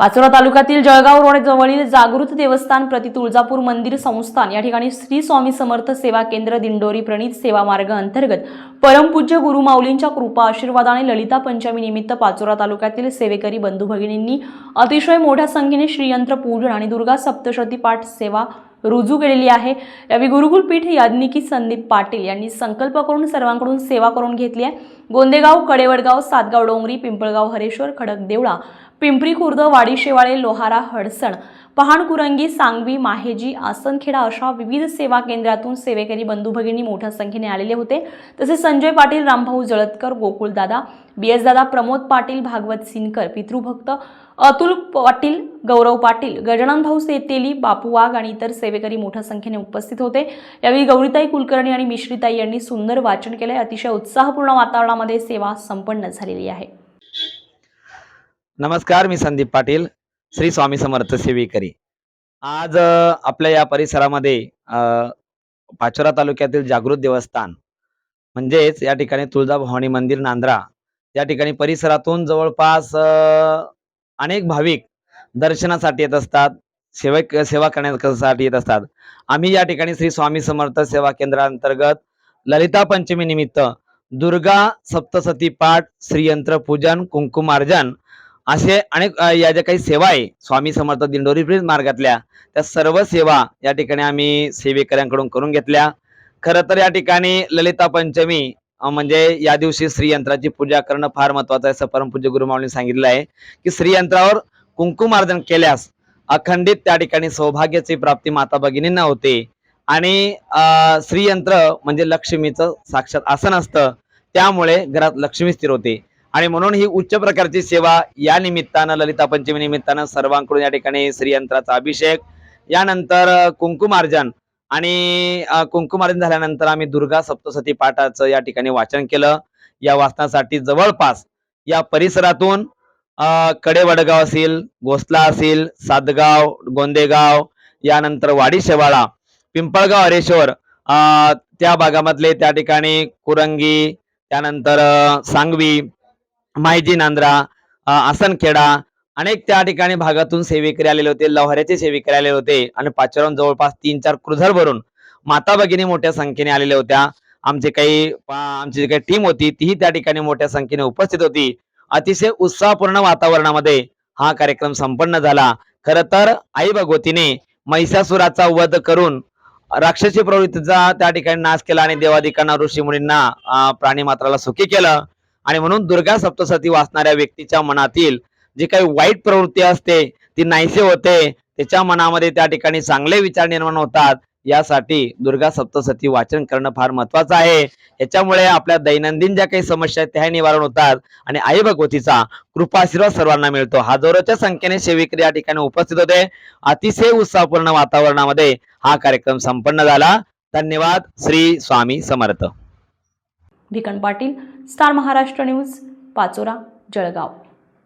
पाचोरा तालुक्यातील जळगाव रोड जवळील जागृत देवस्थान प्रति तुळजापूर मंदिर संस्थान. या ठिकाणी श्री स्वामी समर्थ सेवा केंद्र दिंडोरी प्रणित सेवा मार्ग अंतर्गत परमपूज्य गुरुमाऊलींच्या कृपा आशीर्वादाने ललिता पंचमी निमित्त पाचोरा तालुक्यातील सेवेकरी बंधू भगिनींनी अतिशय मोठ्या संख्येने श्रीयंत्र पूजन आणि दुर्गा सप्तशती पाठ सेवा रुजू केलेली आहे. यावेळी गुरुकुल पीठ याज्ञिकी संदीप पाटील यांनी संकल्प करून सर्वांकडून सेवा करून घेतली आहे. गोंदेगाव कडेवडगाव सातगाव डोंगरी पिंपळगाव हरेश्वर खडक देवळा पिंपरी खुर्द वाडी शेवाळे लोहारा हडसण पहाणकुरंगी सांगवी माहेजी आसनखेडा अशा विविध सेवा केंद्रातून सेवेकरी बंधू भगिनी मोठ्या संख्येने आलेले होते. तसेच संजय पाटील रामभाऊ जळतकर गोकुळदादा बी एस दादा प्रमोद पाटील भागवत सिनकर पितृभक्त अतुल पाटील गौरव पाटील गजानन भाऊ सेतेली बापू वाघ आणि इतर सेवेकरी मोठ्या संख्येने उपस्थित होते. यावेळी गौरीताई कुलकर्णी आणि मिश्रीताई यांनी सुंदर वाचन केले अतिशय उत्साहपूर्ण वातावरणामध्ये सेवा संपन्न झालेली आहे. नमस्कार मी संदीप पाटील श्री स्वामी समर्थ सेवेकरी. आज आपल्या या परिसरामध्ये पाचोरा तालुक्यातील जागृत देवस्थान म्हणजेच या ठिकाणी तुळजाभवानी मंदिर नांद्रा या ठिकाणी परिसरातून जवळपास अनेक भाविक दर्शनासाठी येत असतात सेवक सेवा करण्यासाठी येत असतात. आम्ही या ठिकाणी श्री स्वामी समर्थ सेवा केंद्रांतर्गत ललिता पंचमी निमित्त दुर्गा सप्तसती पाठ श्रीयंत्र पूजन कुंकुमार्जन असे अनेक या ज्या काही सेवा आहे स्वामी समर्थ दिंडोरी ब्रिज मार्गातल्या त्या सर्व सेवा या ठिकाणी आम्ही सेवेकऱ्यांकडून करून घेतल्या. खरं तर या ठिकाणी ललिता पंचमी म्हणजे या दिवशी श्रीयंत्राची पूजा करणं फार महत्वाचं आहे असं परमपूज्य गुरुमाऊलींनी सांगितलं आहे की श्रीयंत्रावर कुंकुमार्जन केल्यास अखंडित त्या ठिकाणी सौभाग्याची प्राप्ती माता भगिनींना होते. आणि श्रीयंत्र म्हणजे लक्ष्मीचं साक्षात आसन असतं त्यामुळे घरात लक्ष्मी स्थिर होते. आणि म्हणून ही उच्च प्रकारची सेवा या निमित्तानं ललिता पंचमी निमित्तानं सर्वांकडून या ठिकाणी श्रीयंत्राचा अभिषेक यानंतर कुंकुमार्जन आणि कुंकुमार्जन झाल्यानंतर आम्ही दुर्गा सप्तसती पाठाचं या ठिकाणी वाचन केलं. या वाचनासाठी जवळपास या परिसरातून कडेवडगाव असेल गोसला असेल सातगाव गोंदेगाव यानंतर वाडी शेवाळा पिंपळगाव हरेश्वर त्या भागामधले त्या ठिकाणी कुरंगी त्यानंतर सांगवी माहिजी नांद्रा आसनखेडा अनेक त्या ठिकाणी भागातून सेवेकरी आलेले होते लव्हाऱ्याचे सेवेकरी आलेले होते आणि पाचोऱ्याहून जवळपास तीन चार क्रुझर भरून माता भगिनी मोठ्या संख्येने आलेल्या होत्या. आमचे काही आमची जी काही टीम होती तीही त्या ठिकाणी मोठ्या संख्येने उपस्थित होती. अतिशय उत्साहपूर्ण वातावरणामध्ये हा कार्यक्रम संपन्न झाला. खर तर आई भगवतीने महिषासुराचा वध करून राक्षसी प्रवृत्तीचा त्या ठिकाणी नाश केला आणि देवादिकांना ऋषी मुनींना प्राणी मात्राला सुखी केलं. आणि म्हणून दुर्गा सप्तसती वाचणाऱ्या व्यक्तीच्या मनातील जी काही वाईट प्रवृत्ती असते ती नाहीसे होते त्याच्या मनामध्ये त्या ठिकाणी चांगले विचार निर्माण होतात. यासाठी दुर्गा सप्तसती वाचन करणं फार महत्वाचं आहे. याच्यामुळे आपल्या दैनंदिन ज्या काही समस्या आहेत त्या निवारण होतात. आणि आई भगवतीचा कृपा आशीर्वाद सर्वांना मिळतो. हजारोच्या संख्येने सेविकरी या ठिकाणी उपस्थित होते. अतिशय उत्साहपूर्ण वातावरणामध्ये हा कार्यक्रम संपन्न झाला. धन्यवाद. श्री स्वामी समर्थ. Bhikan Patil star Maharashtra news Pachora Jalgaon.